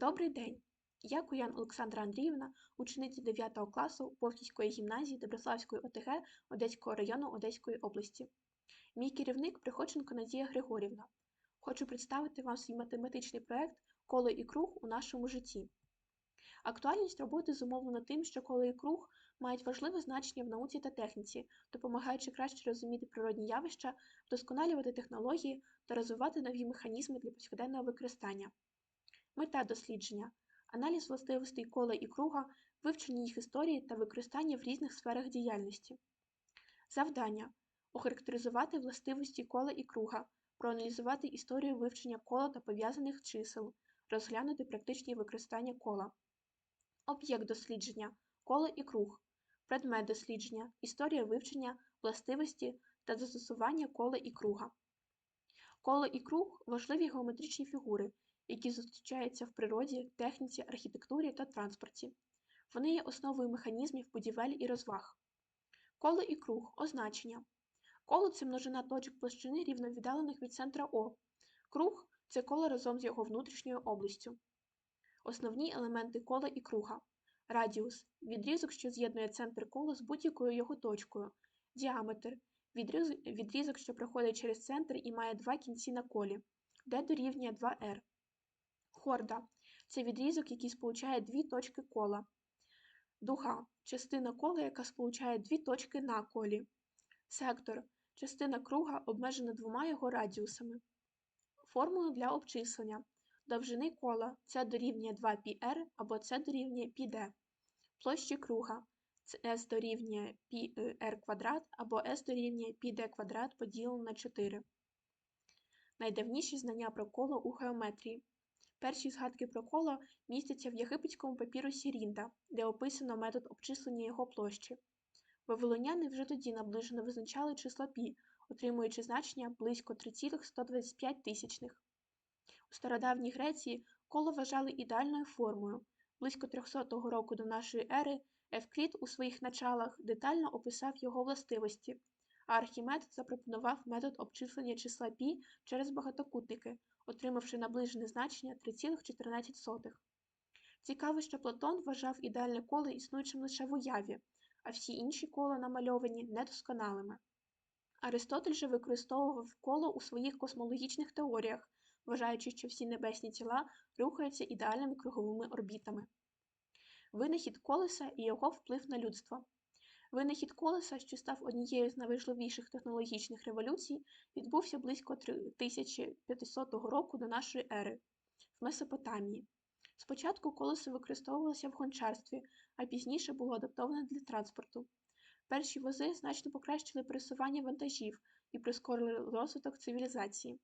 Добрий день! Я Куян Олександра Андріївна, учениця 9 класу Повтівської гімназії Доброславської ОТГ Одеського району Одеської області. Мій керівник Приходченко Надія Григорівна. Хочу представити вам свій математичний проект Коло і круг у нашому житті. Актуальність роботи зумовлена тим, що коло і круг мають важливе значення в науці та техніці, допомагаючи краще розуміти природні явища, вдосконалювати технології та розвивати нові механізми для повсякденного використання. Мета дослідження аналіз властивостей кола і круга, вивчення їх історії та використання в різних сферах діяльності. Завдання охарактеризувати властивості кола і круга, проаналізувати історію вивчення кола та пов'язаних чисел, розглянути практичні використання кола. Об'єкт дослідження коло і круг, предмет дослідження, історія вивчення, властивості та застосування кола і круга. Коло і круг важливі геометричні фігури, які зустрічаються в природі, техніці, архітектурі та транспорті. Вони є основою механізмів будівель і розваг. Коло і круг означення. Коло це множина точок площини рівновіддалених від центра О. Круг це коло разом з його внутрішньою областю. Основні елементи кола і круга. Радіус відрізок, що з'єднує центр кола з будь-якою його точкою. Діаметр відрізок, що проходить через центр і має два кінці на колі, де дорівнює 2r Хорда це відрізок, який сполучає дві точки кола. Дуга частина кола, яка сполучає дві точки на колі. Сектор частина круга, обмежена двома його радіусами. Формула для обчислення. Довжини кола це дорівнює 2πr або це дорівнює πd. Площі круга це s дорівнює πr квадрат або s дорівнює πd квадрат поділено на 4. Найдавніші знання про коло у геометрії. Перші згадки про коло містяться в єгипетському папірусі Рінда, де описано метод обчислення його площі. Вавилоняни вже тоді наближено визначали число пі, отримуючи значення близько 3,125 тисячних. У стародавній Греції коло вважали ідеальною формою. Близько 300 року до нашої ери Евклід у своїх началах детально описав його властивості, а Архімед запропонував метод обчислення числа пі через багатокутники, отримавши наближене значення 3,14. Цікаво, що Платон вважав ідеальне коло існуючим лише в уяві, а всі інші кола намальовані недосконалими. Аристотель же використовував коло у своїх космологічних теоріях, вважаючи, що всі небесні тіла рухаються ідеальними круговими орбітами. Винахід колеса і його вплив на людство. Винахід колеса, що став однією з найважливіших технологічних революцій, відбувся близько 3500 року до нашої ери в Месопотамії. Спочатку колесо використовувалося в гончарстві, а пізніше було адаптоване для транспорту. Перші вози значно покращили пересування вантажів і прискорили розвиток цивілізації.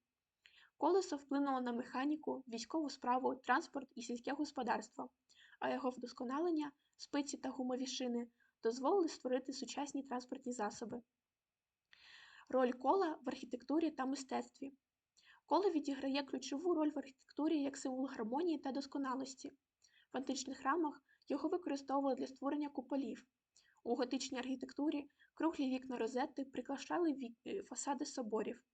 Колесо вплинуло на механіку, військову справу, транспорт і сільське господарство, а його вдосконалення, спиці та гумові шини дозволили створити сучасні транспортні засоби. Роль кола в архітектурі та мистецтві. Коло відіграє ключову роль в архітектурі як символ гармонії та досконалості. В античних храмах його використовували для створення куполів. У готичній архітектурі круглі вікна розетти прикрашали фасади соборів.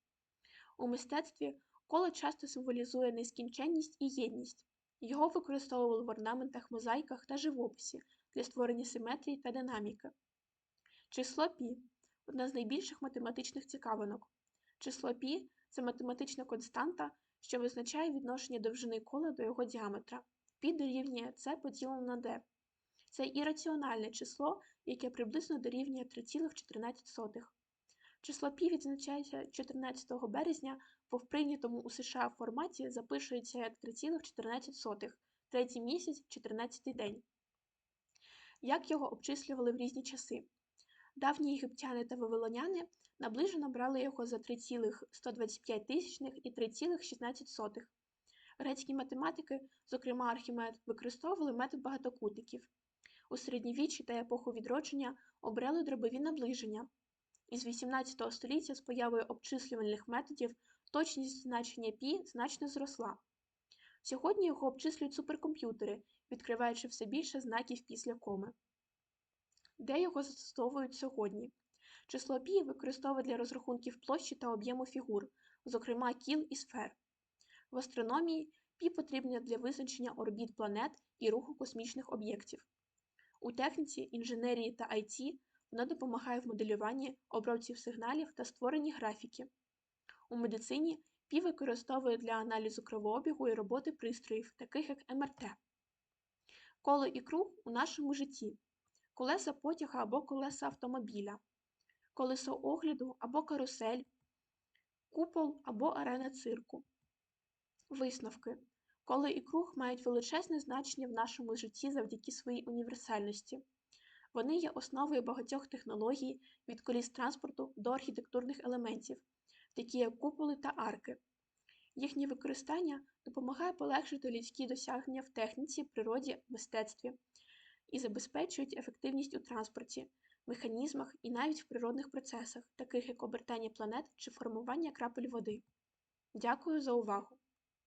У мистецтві коло часто символізує нескінченність і єдність. Його використовували в орнаментах, мозаїках та живописі для створення симетрії та динаміки. Число пі одна з найбільших математичних цікавинок. Число пі це математична константа, що визначає відношення довжини кола до його діаметра. Пі дорівнює С поділено на d. Це ірраціональне число, яке приблизно дорівнює 3,14. Число пі відзначається 14 березня, бо в прийнятому у США форматі запишується як 3,14, третій місяць, 14 день. Як його обчислювали в різні часи? Давні єгиптяни та вавилоняни наближено брали його за 3,125 тисячних і 3,16. Грецькі математики, зокрема Архімед, використовували метод багатокутників. У середньовіччі та епоху відродження обрали дробові наближення. Із 18 століття з появою обчислювальних методів точність значення пі значно зросла. Сьогодні його обчислюють суперкомп'ютери, відкриваючи все більше знаків після коми. Де його застосовують сьогодні? Число пі використовують для розрахунків площі та об'єму фігур, зокрема кіл і сфер. В астрономії Пі потрібне для визначення орбіт планет і руху космічних об'єктів. У техніці, інженерії та IT воно допомагає в моделюванні обробці сигналів та створенні графіки. У медицині Пі використовує для аналізу кровообігу і роботи пристроїв, таких як МРТ. Коло і круг у нашому житті, колеса потяга або колеса автомобіля, колесо огляду або карусель, купол або арена цирку. Висновки. Коло і круг мають величезне значення в нашому житті завдяки своїй універсальності. Вони є основою багатьох технологій від коліс транспорту до архітектурних елементів, такі як куполи та арки. Їхнє використання допомагає полегшити людські досягнення в техніці, природі, мистецтві і забезпечують ефективність у транспорті, механізмах і навіть в природних процесах, таких як обертання планет чи формування крапель води. Дякую за увагу!